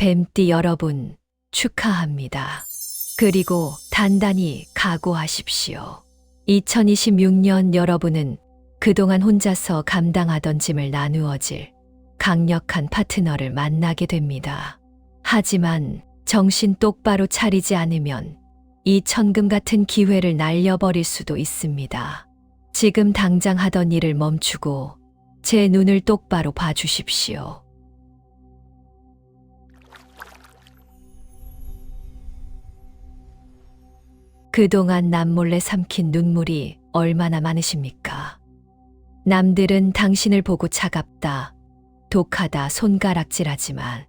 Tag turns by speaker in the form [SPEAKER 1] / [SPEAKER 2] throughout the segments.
[SPEAKER 1] 뱀띠 여러분 축하합니다. 그리고 단단히 각오하십시오. 2026년 여러분은 그동안 혼자서 감당하던 짐을 나누어질 강력한 파트너를 만나게 됩니다. 하지만 정신 똑바로 차리지 않으면 이 천금 같은 기회를 날려버릴 수도 있습니다. 지금 당장 하던 일을 멈추고 제 눈을 똑바로 봐주십시오. 그동안 남몰래 삼킨 눈물이 얼마나 많으십니까? 남들은 당신을 보고 차갑다, 독하다 손가락질하지만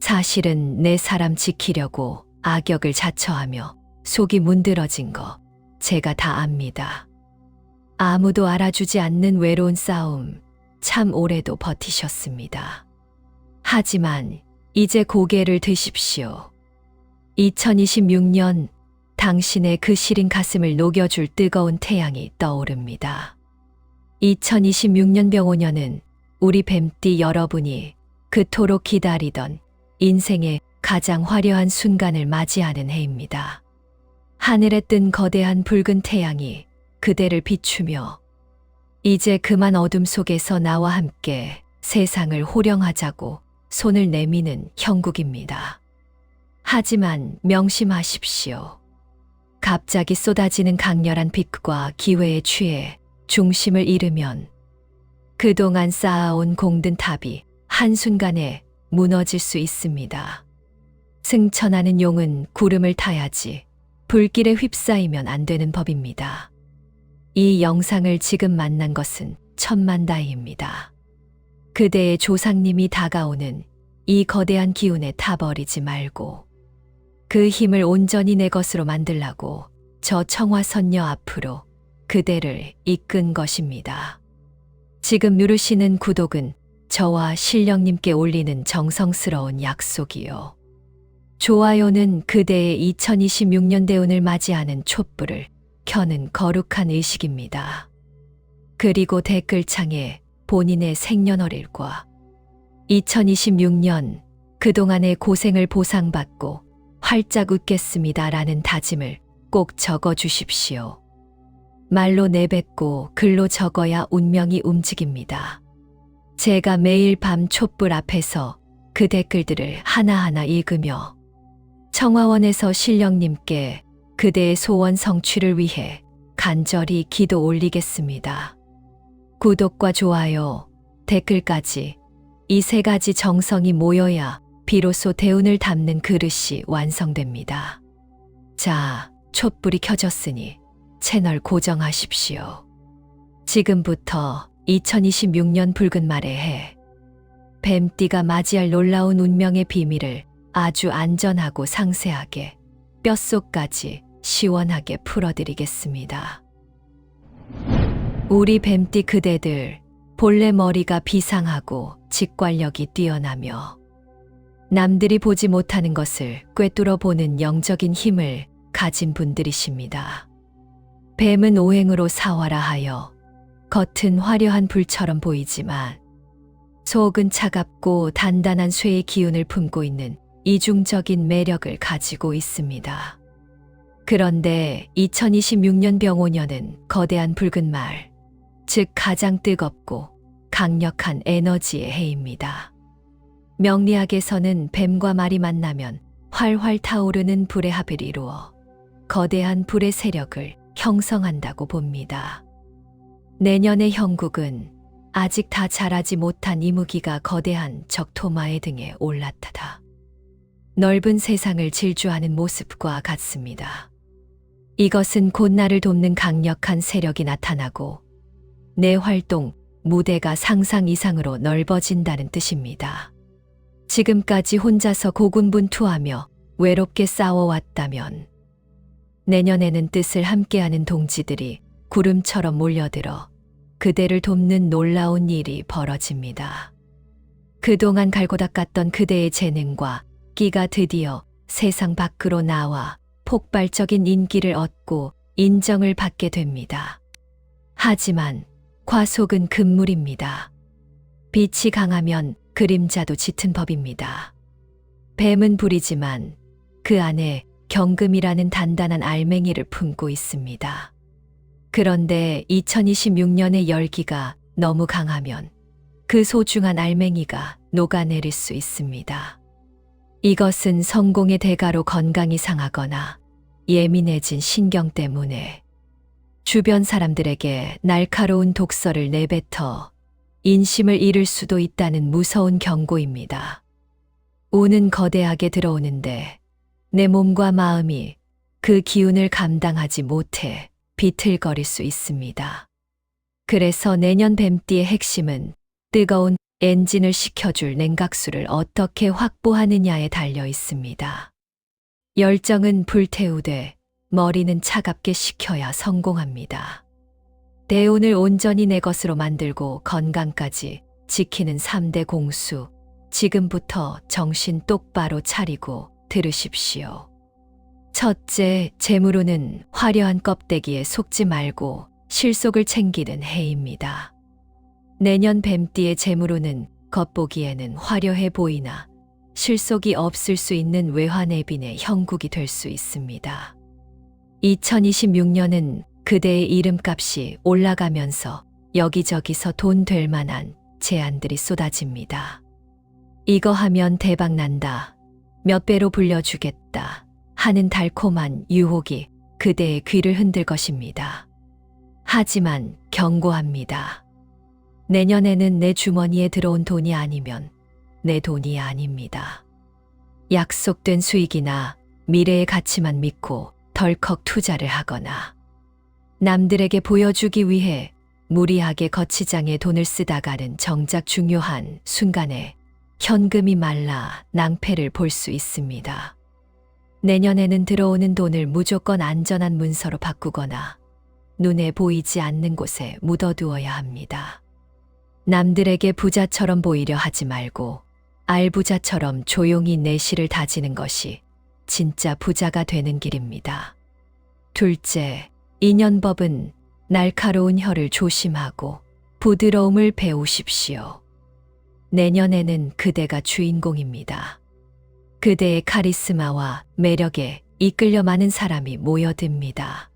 [SPEAKER 1] 사실은 내 사람 지키려고 악역을 자처하며 속이 문드러진 거 제가 다 압니다. 아무도 알아주지 않는 외로운 싸움 참 오래도 버티셨습니다. 하지만 이제 고개를 드십시오. 2026년 당신의 그 시린 가슴을 녹여줄 뜨거운 태양이 떠오릅니다. 2026년 병오년은 우리 뱀띠 여러분이 그토록 기다리던 인생의 가장 화려한 순간을 맞이하는 해입니다. 하늘에 뜬 거대한 붉은 태양이 그대를 비추며 이제 그만 어둠 속에서 나와 함께 세상을 호령하자고 손을 내미는 형국입니다. 하지만 명심하십시오. 갑자기 쏟아지는 강렬한 빛과 기회에 취해 중심을 잃으면 그동안 쌓아온 공든 탑이 한순간에 무너질 수 있습니다. 승천하는 용은 구름을 타야지 불길에 휩싸이면 안 되는 법입니다. 이 영상을 지금 만난 것은 천만다행입니다. 그대의 조상님이 다가오는 이 거대한 기운에 타버리지 말고 그 힘을 온전히 내 것으로 만들라고 저 청화선녀 앞으로 그대를 이끈 것입니다. 지금 누르시는 구독은 저와 신령님께 올리는 정성스러운 약속이요. 좋아요는 그대의 2026년 대운을 맞이하는 촛불을 켜는 거룩한 의식입니다. 그리고 댓글창에 본인의 생년월일과 2026년 그동안의 고생을 보상받고 활짝 웃겠습니다 라는 다짐을 꼭 적어 주십시오. 말로 내뱉고 글로 적어야 운명이 움직입니다. 제가 매일 밤 촛불 앞에서 그 댓글들을 하나하나 읽으며 청화원에서 신령님께 그대의 소원 성취를 위해 간절히 기도 올리겠습니다. 구독과 좋아요, 댓글까지 이 세 가지 정성이 모여야 비로소 대운을 담는 그릇이 완성됩니다. 자, 촛불이 켜졌으니 채널 고정하십시오. 지금부터 2026년 붉은 말의 해. 뱀띠가 맞이할 놀라운 운명의 비밀을 아주 안전하고 상세하게 뼛속까지 시원하게 풀어드리겠습니다. 우리 뱀띠 그대들 본래 머리가 비상하고 직관력이 뛰어나며 남들이 보지 못하는 것을 꿰뚫어 보는 영적인 힘을 가진 분들이십니다. 뱀은 오행으로 사화라하여 겉은 화려한 불처럼 보이지만 속은 차갑고 단단한 쇠의 기운을 품고 있는 이중적인 매력을 가지고 있습니다. 그런데 2026년 병오년은 거대한 붉은 말, 즉 가장 뜨겁고 강력한 에너지의 해입니다. 명리학에서는 뱀과 말이 만나면 활활 타오르는 불의 합을 이루어 거대한 불의 세력을 형성한다고 봅니다. 내년의 형국은 아직 다 자라지 못한 이무기가 거대한 적토마의 등에 올라타다. 넓은 세상을 질주하는 모습과 같습니다. 이것은 곧 나를 돕는 강력한 세력이 나타나고 내 활동, 무대가 상상 이상으로 넓어진다는 뜻입니다. 지금까지 혼자서 고군분투하며 외롭게 싸워왔다면 내년에는 뜻을 함께하는 동지들이 구름처럼 몰려들어 그대를 돕는 놀라운 일이 벌어집니다. 그동안 갈고 닦았던 그대의 재능과 끼가 드디어 세상 밖으로 나와 폭발적인 인기를 얻고 인정을 받게 됩니다. 하지만 과속은 금물입니다. 빛이 강하면 그림자도 짙은 법입니다. 뱀은 불이지만 그 안에 경금이라는 단단한 알맹이를 품고 있습니다. 그런데 2026년의 열기가 너무 강하면 그 소중한 알맹이가 녹아내릴 수 있습니다. 이것은 성공의 대가로 건강이 상하거나 예민해진 신경 때문에 주변 사람들에게 날카로운 독서를 내뱉어 인심을 잃을 수도 있다는 무서운 경고입니다. 운은 거대하게 들어오는데 내 몸과 마음이 그 기운을 감당하지 못해 비틀거릴 수 있습니다. 그래서 내년 뱀띠의 핵심은 뜨거운 엔진을 식혀줄 냉각수를 어떻게 확보하느냐에 달려 있습니다. 열정은 불태우되 머리는 차갑게 식혀야 성공합니다. 대운을 온전히 내 것으로 만들고 건강까지 지키는 3대 공수. 지금부터 정신 똑바로 차리고 들으십시오. 첫째, 재물운은 화려한 껍데기에 속지 말고 실속을 챙기는 해입니다. 내년 뱀띠의 재물운은 겉보기에는 화려해 보이나 실속이 없을 수 있는 외환 내빈의 형국이 될 수 있습니다. 2026년은 그대의 이름값이 올라가면서 여기저기서 돈 될 만한 제안들이 쏟아집니다. 이거 하면 대박 난다. 몇 배로 불려주겠다. 하는 달콤한 유혹이 그대의 귀를 흔들 것입니다. 하지만 경고합니다. 내년에는 내 주머니에 들어온 돈이 아니면 내 돈이 아닙니다. 약속된 수익이나 미래의 가치만 믿고 덜컥 투자를 하거나 남들에게 보여주기 위해 무리하게 거치장에 돈을 쓰다가는 정작 중요한 순간에 현금이 말라 낭패를 볼 수 있습니다. 내년에는 들어오는 돈을 무조건 안전한 문서로 바꾸거나 눈에 보이지 않는 곳에 묻어두어야 합니다. 남들에게 부자처럼 보이려 하지 말고 알부자처럼 조용히 내실을 다지는 것이 진짜 부자가 되는 길입니다. 둘째, 인연법은 날카로운 혀를 조심하고 부드러움을 배우십시오. 내년에는 그대가 주인공입니다. 그대의 카리스마와 매력에 이끌려 많은 사람이 모여듭니다.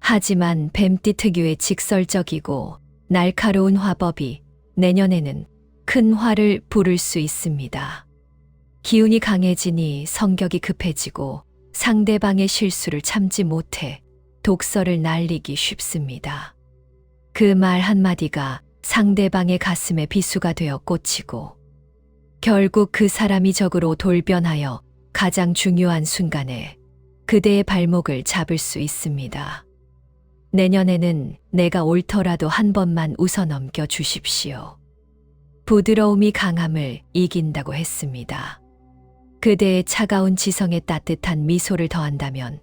[SPEAKER 1] 하지만 뱀띠 특유의 직설적이고 날카로운 화법이 내년에는 큰 화를 부를 수 있습니다. 기운이 강해지니 성격이 급해지고 상대방의 실수를 참지 못해 독서를 날리기 쉽습니다. 그 말 한마디가 상대방의 가슴에 비수가 되어 꽂히고 결국 그 사람이 적으로 돌변하여 가장 중요한 순간에 그대의 발목을 잡을 수 있습니다. 내년에는 내가 옳더라도 한 번만 웃어 넘겨 주십시오. 부드러움이 강함을 이긴다고 했습니다. 그대의 차가운 지성에 따뜻한 미소를 더한다면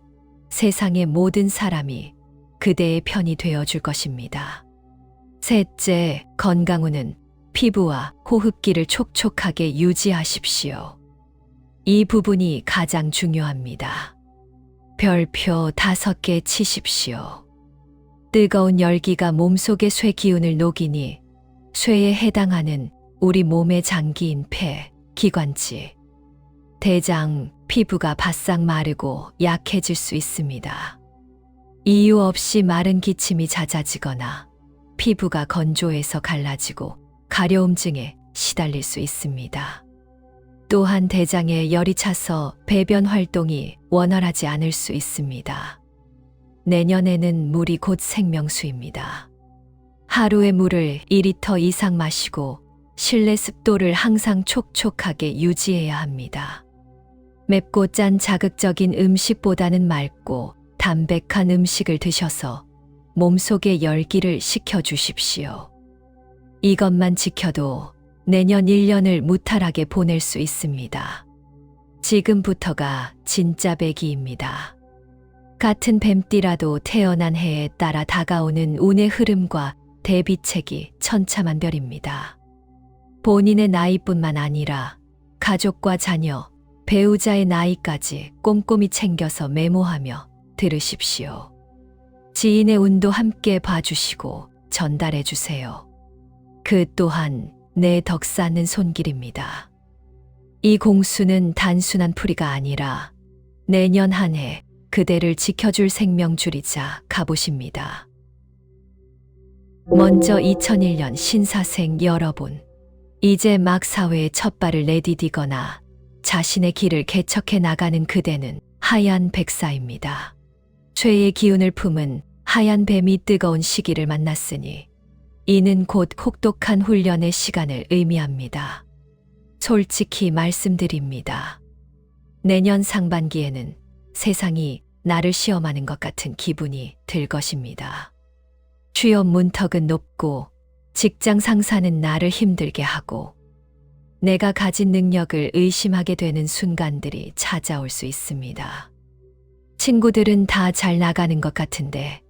[SPEAKER 1] 세상의 모든 사람이 그대의 편이 되어 줄 것입니다. 셋째, 건강운은 피부와 호흡기를 촉촉하게 유지하십시오. 이 부분이 가장 중요합니다. 별표 다섯 개 치십시오. 뜨거운 열기가 몸속의 쇠 기운을 녹이니 쇠에 해당하는 우리 몸의 장기인 폐, 기관지, 대장, 피부가 바싹 마르고 약해질 수 있습니다. 이유 없이 마른 기침이 잦아지거나 피부가 건조해서 갈라지고 가려움증에 시달릴 수 있습니다. 또한 대장에 열이 차서 배변 활동이 원활하지 않을 수 있습니다. 내년에는 물이 곧 생명수입니다. 하루에 물을 2리터 이상 마시고 실내 습도를 항상 촉촉하게 유지해야 합니다. 맵고 짠 자극적인 음식보다는 맑고 담백한 음식을 드셔서 몸속의 열기를 식혀주십시오. 이것만 지켜도 내년 1년을 무탈하게 보낼 수 있습니다. 지금부터가 진짜 배기입니다. 같은 뱀띠라도 태어난 해에 따라 다가오는 운의 흐름과 대비책이 천차만별입니다. 본인의 나이뿐만 아니라 가족과 자녀, 배우자의 나이까지 꼼꼼히 챙겨서 메모하며 들으십시오. 지인의 운도 함께 봐주시고 전달해 주세요. 그 또한 내 덕 쌓는 손길입니다. 이 공수는 단순한 풀이가 아니라 내년 한 해 그대를 지켜줄 생명줄이자 갑옷입니다. 먼저 2001년 신사생 여러분. 이제 막 사회에 첫 발을 내디디거나 자신의 길을 개척해 나가는 그대는 하얀 백사입니다. 죄의 기운을 품은 하얀 뱀이 뜨거운 시기를 만났으니 이는 곧 혹독한 훈련의 시간을 의미합니다. 솔직히 말씀드립니다. 내년 상반기에는 세상이 나를 시험하는 것 같은 기분이 들 것입니다. 취업 문턱은 높고 직장 상사는 나를 힘들게 하고 내가 가진 능력을 의심하게 되는 순간들이 찾아올 수 있습니다. 친구들은 다 잘 나가는 것 같은데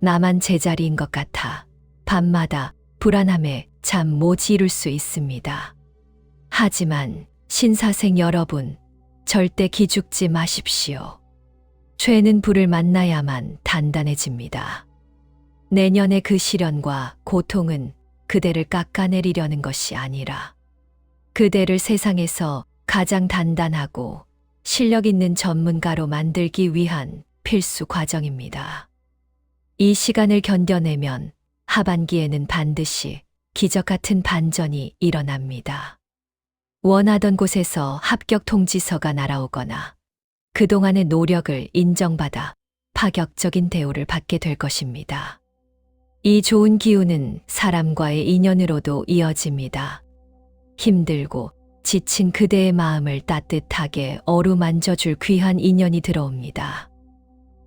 [SPEAKER 1] 나만 제자리인 것 같아 밤마다 불안함에 잠 못 이룰 수 있습니다. 하지만 신사생 여러분, 절대 기죽지 마십시오. 죄는 불을 만나야만 단단해집니다. 내년의 그 시련과 고통은 그대를 깎아내리려는 것이 아니라 그대를 세상에서 가장 단단하고 실력 있는 전문가로 만들기 위한 필수 과정입니다. 이 시간을 견뎌내면 하반기에는 반드시 기적 같은 반전이 일어납니다. 원하던 곳에서 합격 통지서가 날아오거나 그동안의 노력을 인정받아 파격적인 대우를 받게 될 것입니다. 이 좋은 기운은 사람과의 인연으로도 이어집니다. 힘들고 지친 그대의 마음을 따뜻하게 어루만져 줄 귀한 인연이 들어옵니다.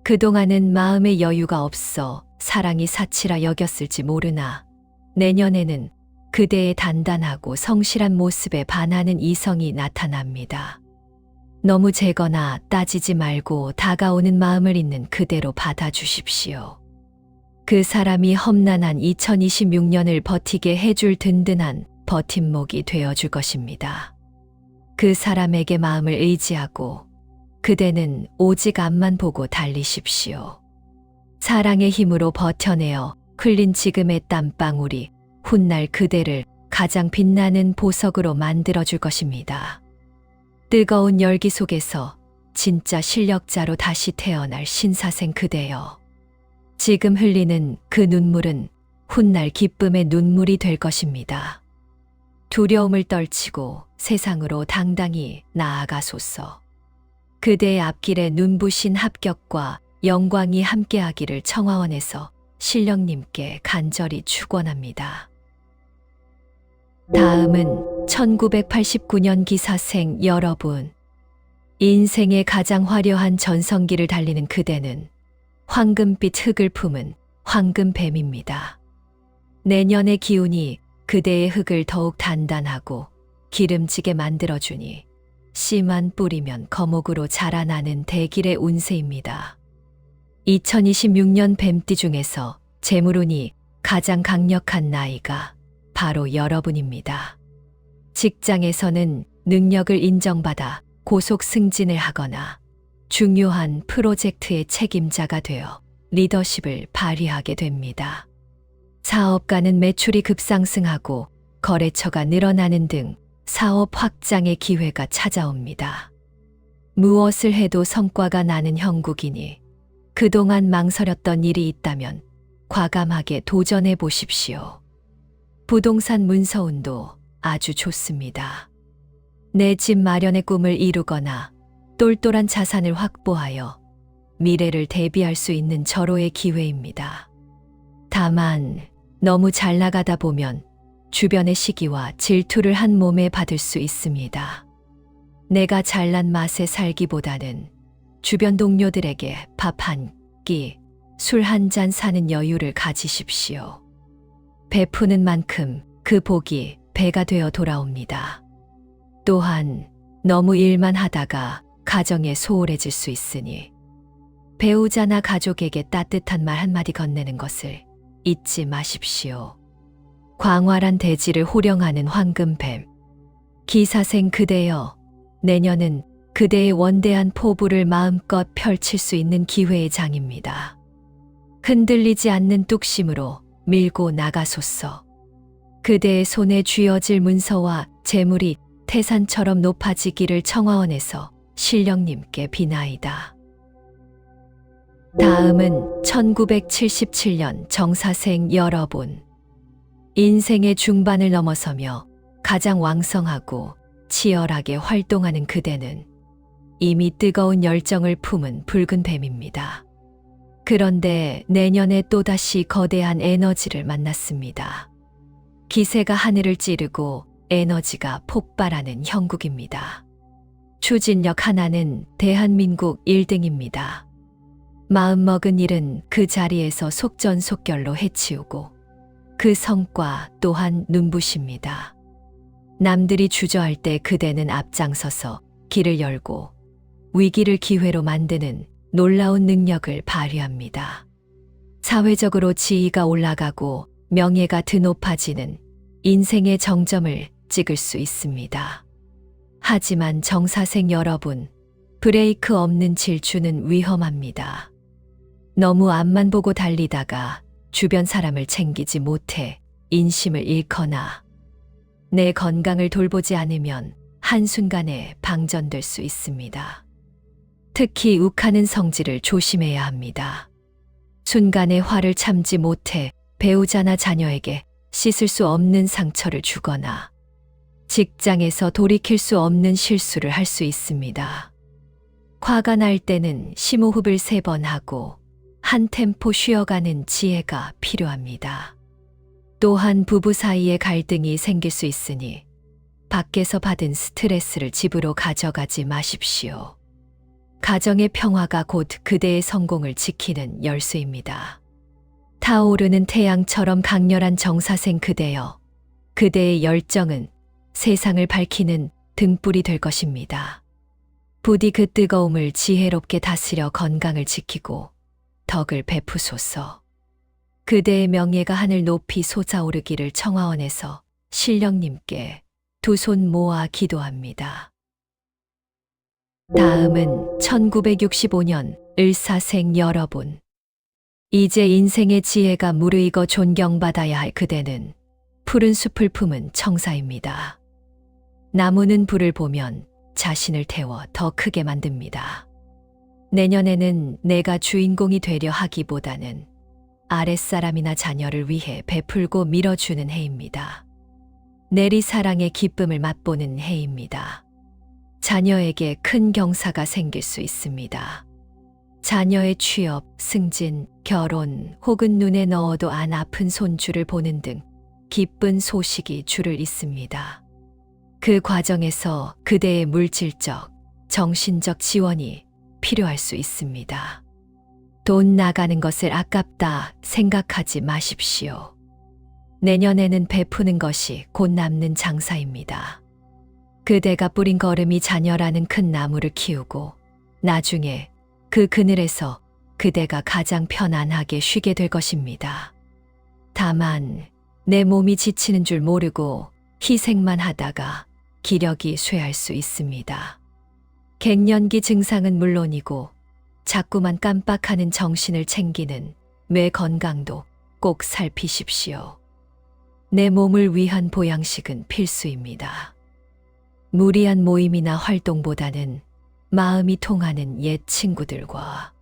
[SPEAKER 1] 그동안은 마음의 여유가 없어 사랑이 사치라 여겼을지 모르나 내년에는 그대의 단단하고 성실한 모습에 반하는 이성이 나타납니다. 너무 재거나 따지지 말고 다가오는 마음을 있는 그대로 받아주십시오. 그 사람이 험난한 2026년을 버티게 해줄 든든한 버팀목이 되어 줄 것입니다. 그 사람에게 마음을 의지하고 그대는 오직 앞만 보고 달리십시오. 사랑의 힘으로 버텨내어 흘린 지금의 땀방울이 훗날 그대를 가장 빛나는 보석으로 만들어 줄 것입니다. 뜨거운 열기 속에서 진짜 실력자로 다시 태어날 신사생 그대여. 지금 흘리는 그 눈물은 훗날 기쁨의 눈물이 될 것입니다. 두려움을 떨치고 세상으로 당당히 나아가소서. 그대의 앞길에 눈부신 합격과 영광이 함께하기를 청화원에서 신령님께 간절히 축원합니다. 다음은 1989년 기사생 여러분. 인생의 가장 화려한 전성기를 달리는 그대는 황금빛 흙을 품은 황금뱀입니다. 내년의 기운이 그대의 흙을 더욱 단단하고 기름지게 만들어주니 씨만 뿌리면 거목으로 자라나는 대길의 운세입니다. 2026년 뱀띠 중에서 재물운이 가장 강력한 나이가 바로 여러분입니다. 직장에서는 능력을 인정받아 고속 승진을 하거나 중요한 프로젝트의 책임자가 되어 리더십을 발휘하게 됩니다. 사업가는 매출이 급상승하고 거래처가 늘어나는 등 사업 확장의 기회가 찾아옵니다. 무엇을 해도 성과가 나는 형국이니 그동안 망설였던 일이 있다면 과감하게 도전해 보십시오. 부동산 문서운도 아주 좋습니다. 내 집 마련의 꿈을 이루거나 똘똘한 자산을 확보하여 미래를 대비할 수 있는 절호의 기회입니다. 다만 너무 잘 나가다 보면 주변의 시기와 질투를 한 몸에 받을 수 있습니다. 내가 잘난 맛에 살기보다는 주변 동료들에게 밥 한 끼, 술 한 잔 사는 여유를 가지십시오. 베푸는 만큼 그 복이 배가 되어 돌아옵니다. 또한 너무 일만 하다가 가정에 소홀해질 수 있으니 배우자나 가족에게 따뜻한 말 한마디 건네는 것을 잊지 마십시오. 광활한 대지를 호령하는 황금뱀. 기사생 그대여, 내년은 그대의 원대한 포부를 마음껏 펼칠 수 있는 기회의 장입니다. 흔들리지 않는 뚝심으로 밀고 나가소서. 그대의 손에 쥐어질 문서와 재물이 태산처럼 높아지기를 청하원에서 신령님께 비나이다. 다음은 1977년 정사생 여러분. 인생의 중반을 넘어서며 가장 왕성하고 치열하게 활동하는 그대는 이미 뜨거운 열정을 품은 붉은 뱀입니다. 그런데 내년에 또다시 거대한 에너지를 만났습니다. 기세가 하늘을 찌르고 에너지가 폭발하는 형국입니다. 추진력 하나는 대한민국 1등입니다. 마음먹은 일은 그 자리에서 속전속결로 해치우고 그 성과 또한 눈부십니다. 남들이 주저할 때 그대는 앞장서서 길을 열고 위기를 기회로 만드는 놀라운 능력을 발휘합니다. 사회적으로 지위가 올라가고 명예가 드높아지는 인생의 정점을 찍을 수 있습니다. 하지만 정사생 여러분, 브레이크 없는 질주는 위험합니다. 너무 앞만 보고 달리다가 주변 사람을 챙기지 못해 인심을 잃거나 내 건강을 돌보지 않으면 한순간에 방전될 수 있습니다. 특히 욱하는 성질을 조심해야 합니다. 순간의 화를 참지 못해 배우자나 자녀에게 씻을 수 없는 상처를 주거나 직장에서 돌이킬 수 없는 실수를 할 수 있습니다. 화가 날 때는 심호흡을 세 번 하고 한 템포 쉬어가는 지혜가 필요합니다. 또한 부부 사이에 갈등이 생길 수 있으니 밖에서 받은 스트레스를 집으로 가져가지 마십시오. 가정의 평화가 곧 그대의 성공을 지키는 열쇠입니다. 타오르는 태양처럼 강렬한 정사생 그대여. 그대의 열정은 세상을 밝히는 등불이 될 것입니다. 부디 그 뜨거움을 지혜롭게 다스려 건강을 지키고 덕을 베푸소서. 그대의 명예가 하늘 높이 솟아오르기를 청하원에서 신령님께 두 손 모아 기도합니다. 다음은 1965년 을사생 여러분. 이제 인생의 지혜가 무르익어 존경받아야 할 그대는 푸른 숲을 품은 청사입니다. 나무는 불을 보면 자신을 태워 더 크게 만듭니다. 내년에는 내가 주인공이 되려 하기보다는 아랫사람이나 자녀를 위해 베풀고 밀어주는 해입니다. 내리 사랑의 기쁨을 맛보는 해입니다. 자녀에게 큰 경사가 생길 수 있습니다. 자녀의 취업, 승진, 결혼 혹은 눈에 넣어도 안 아픈 손주를 보는 등 기쁜 소식이 줄을 잇습니다. 그 과정에서 그대의 물질적, 정신적 지원이 필요할 수 있습니다. 돈 나가는 것을 아깝다 생각하지 마십시오. 내년에는 베푸는 것이 곧 남는 장사입니다. 그대가 뿌린 걸음이 자녀라는 큰 나무를 키우고 나중에 그 그늘에서 그대가 가장 편안하게 쉬게 될 것입니다. 다만 내 몸이 지치는 줄 모르고 희생만 하다가 기력이 쇠할 수 있습니다. 갱년기 증상은 물론이고 자꾸만 깜빡하는 정신을 챙기는 뇌 건강도 꼭 살피십시오. 내 몸을 위한 보양식은 필수입니다. 무리한 모임이나 활동보다는 마음이 통하는 옛 친구들과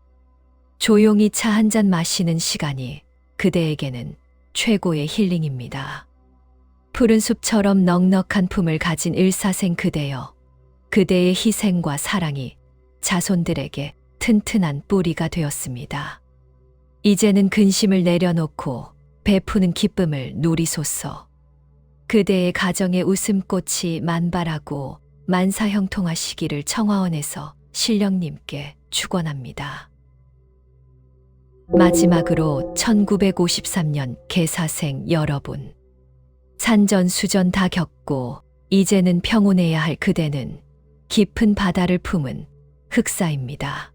[SPEAKER 1] 조용히 차 한 잔 마시는 시간이 그대에게는 최고의 힐링입니다. 푸른 숲처럼 넉넉한 품을 가진 일사생 그대여. 그대의 희생과 사랑이 자손들에게 튼튼한 뿌리가 되었습니다. 이제는 근심을 내려놓고 베푸는 기쁨을 누리소서. 그대의 가정의 웃음꽃이 만발하고 만사형통하시기를 청화원에서 신령님께 축원합니다. 마지막으로 1953년 개사생 여러분. 산전수전 다 겪고 이제는 평온해야 할 그대는 깊은 바다를 품은 흑사입니다.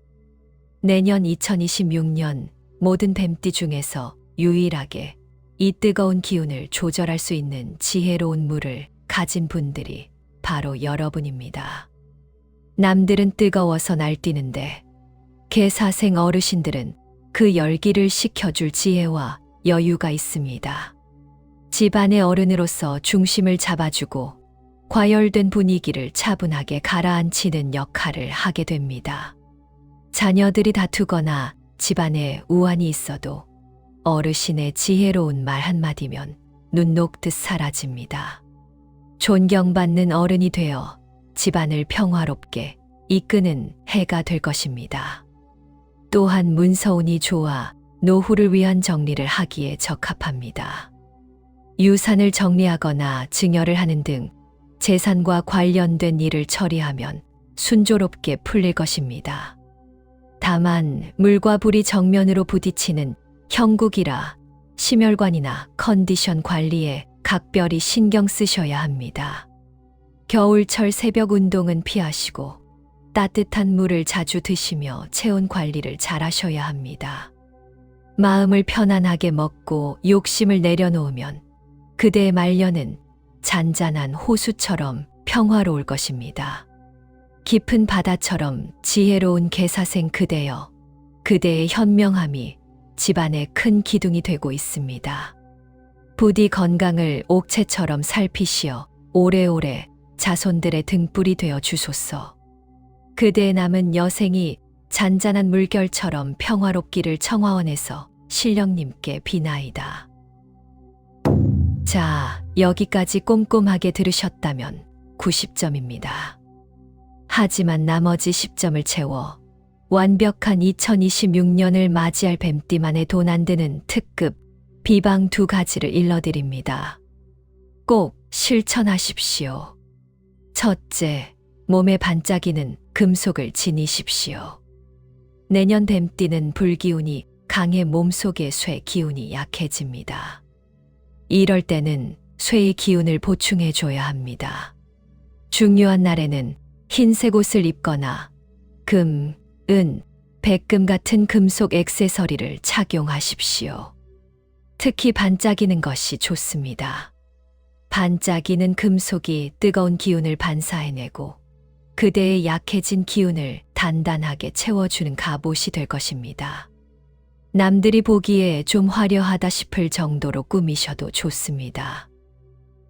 [SPEAKER 1] 내년 2026년 모든 뱀띠 중에서 유일하게 이 뜨거운 기운을 조절할 수 있는 지혜로운 물을 가진 분들이 바로 여러분입니다. 남들은 뜨거워서 날뛰는데 개사생 어르신들은 그 열기를 식혀줄 지혜와 여유가 있습니다. 집안의 어른으로서 중심을 잡아주고 과열된 분위기를 차분하게 가라앉히는 역할을 하게 됩니다. 자녀들이 다투거나 집안에 우환이 있어도 어르신의 지혜로운 말 한마디면 눈 녹듯 사라집니다. 존경받는 어른이 되어 집안을 평화롭게 이끄는 해가 될 것입니다. 또한 문서운이 좋아 노후를 위한 정리를 하기에 적합합니다. 유산을 정리하거나 증여를 하는 등 재산과 관련된 일을 처리하면 순조롭게 풀릴 것입니다. 다만 물과 불이 정면으로 부딪히는 형국이라 심혈관이나 컨디션 관리에 각별히 신경 쓰셔야 합니다. 겨울철 새벽 운동은 피하시고 따뜻한 물을 자주 드시며 체온 관리를 잘 하셔야 합니다. 마음을 편안하게 먹고 욕심을 내려놓으면 그대의 말년은 잔잔한 호수처럼 평화로울 것입니다. 깊은 바다처럼 지혜로운 개사생 그대여 그대의 현명함이 집안의 큰 기둥이 되고 있습니다. 부디 건강을 옥체처럼 살피시어 오래오래 자손들의 등불이 되어 주소서. 그대의 남은 여생이 잔잔한 물결처럼 평화롭기를 청화원에서 신령님께 비나이다. 자, 여기까지 꼼꼼하게 들으셨다면 90점입니다. 하지만 나머지 10점을 채워 완벽한 2026년을 맞이할 뱀띠만의 돈 안 드는 특급 비방 두 가지를 일러드립니다. 꼭 실천하십시오. 첫째, 몸에 반짝이는 금속을 지니십시오. 내년 뱀띠는 불기운이 강해 몸속의 쇠 기운이 약해집니다. 이럴 때는 쇠의 기운을 보충해 줘야 합니다. 중요한 날에는 흰색 옷을 입거나 금, 은, 백금 같은 금속 액세서리를 착용하십시오. 특히 반짝이는 것이 좋습니다. 반짝이는 금속이 뜨거운 기운을 반사해내고 그대의 약해진 기운을 단단하게 채워주는 갑옷이 될 것입니다. 남들이 보기에 좀 화려하다 싶을 정도로 꾸미셔도 좋습니다.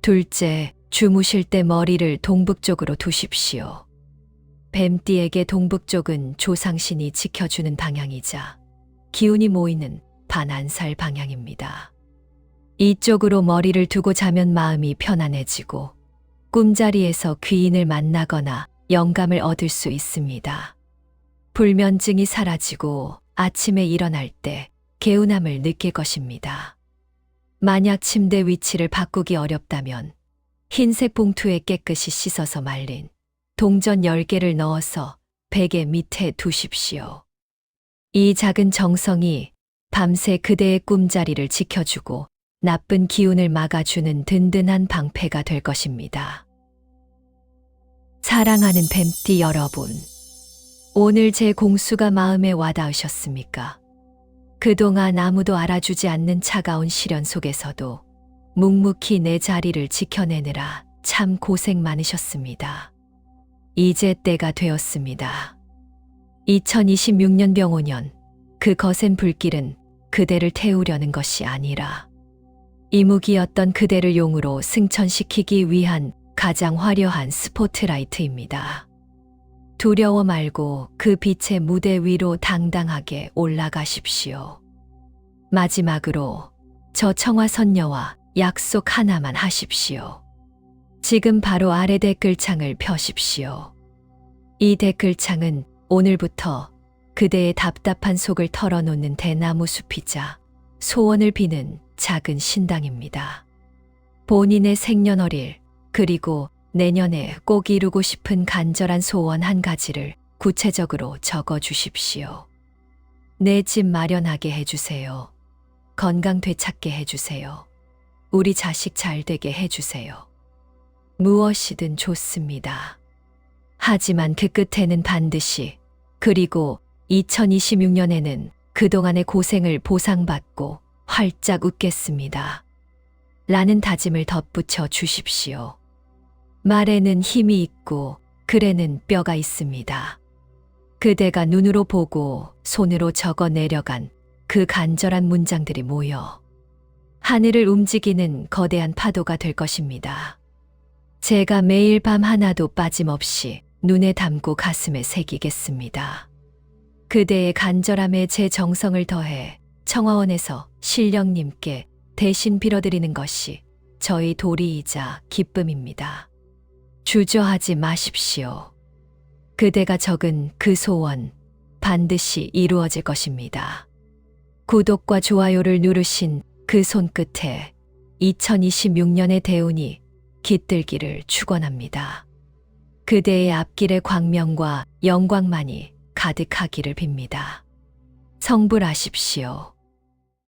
[SPEAKER 1] 둘째, 주무실 때 머리를 동북쪽으로 두십시오. 뱀띠에게 동북쪽은 조상신이 지켜주는 방향이자 기운이 모이는 반안살 방향입니다. 이쪽으로 머리를 두고 자면 마음이 편안해지고 꿈자리에서 귀인을 만나거나 영감을 얻을 수 있습니다. 불면증이 사라지고 아침에 일어날 때 개운함을 느낄 것입니다. 만약 침대 위치를 바꾸기 어렵다면 흰색 봉투에 깨끗이 씻어서 말린 동전 10개를 넣어서 베개 밑에 두십시오. 이 작은 정성이 밤새 그대의 꿈자리를 지켜주고 나쁜 기운을 막아주는 든든한 방패가 될 것입니다. 사랑하는 뱀띠 여러분, 오늘 제 공수가 마음에 와닿으셨습니까? 그동안 아무도 알아주지 않는 차가운 시련 속에서도 묵묵히 내 자리를 지켜내느라 참 고생 많으셨습니다. 이제 때가 되었습니다. 2026년 병오년 그 거센 불길은 그대를 태우려는 것이 아니라 이무기였던 그대를 용으로 승천시키기 위한 가장 화려한 스포트라이트입니다. 두려워 말고 그 빛의 무대 위로 당당하게 올라가십시오. 마지막으로 저 청화선녀와 약속 하나만 하십시오. 지금 바로 아래 댓글창을 펴십시오. 이 댓글창은 오늘부터 그대의 답답한 속을 털어놓는 대나무 숲이자 소원을 비는 작은 신당입니다. 본인의 생년월일 그리고 내년에 꼭 이루고 싶은 간절한 소원 한 가지를 구체적으로 적어 주십시오. 내 집 마련하게 해주세요. 건강 되찾게 해주세요. 우리 자식 잘 되게 해주세요. 무엇이든 좋습니다. 하지만 그 끝에는 반드시 그리고 2026년에는 그동안의 고생을 보상받고 활짝 웃겠습니다. 라는 다짐을 덧붙여 주십시오. 말에는 힘이 있고 글에는 뼈가 있습니다. 그대가 눈으로 보고 손으로 적어 내려간 그 간절한 문장들이 모여 하늘을 움직이는 거대한 파도가 될 것입니다. 제가 매일 밤 하나도 빠짐없이 눈에 담고 가슴에 새기겠습니다. 그대의 간절함에 제 정성을 더해 청화원에서 신령님께 대신 빌어드리는 것이 저희 도리이자 기쁨입니다. 주저하지 마십시오. 그대가 적은 그 소원 반드시 이루어질 것입니다. 구독과 좋아요를 누르신 그 손끝에 2026년의 대운이 깃들기를 축원합니다. 그대의 앞길의 광명과 영광만이 가득하기를 빕니다. 성불하십시오.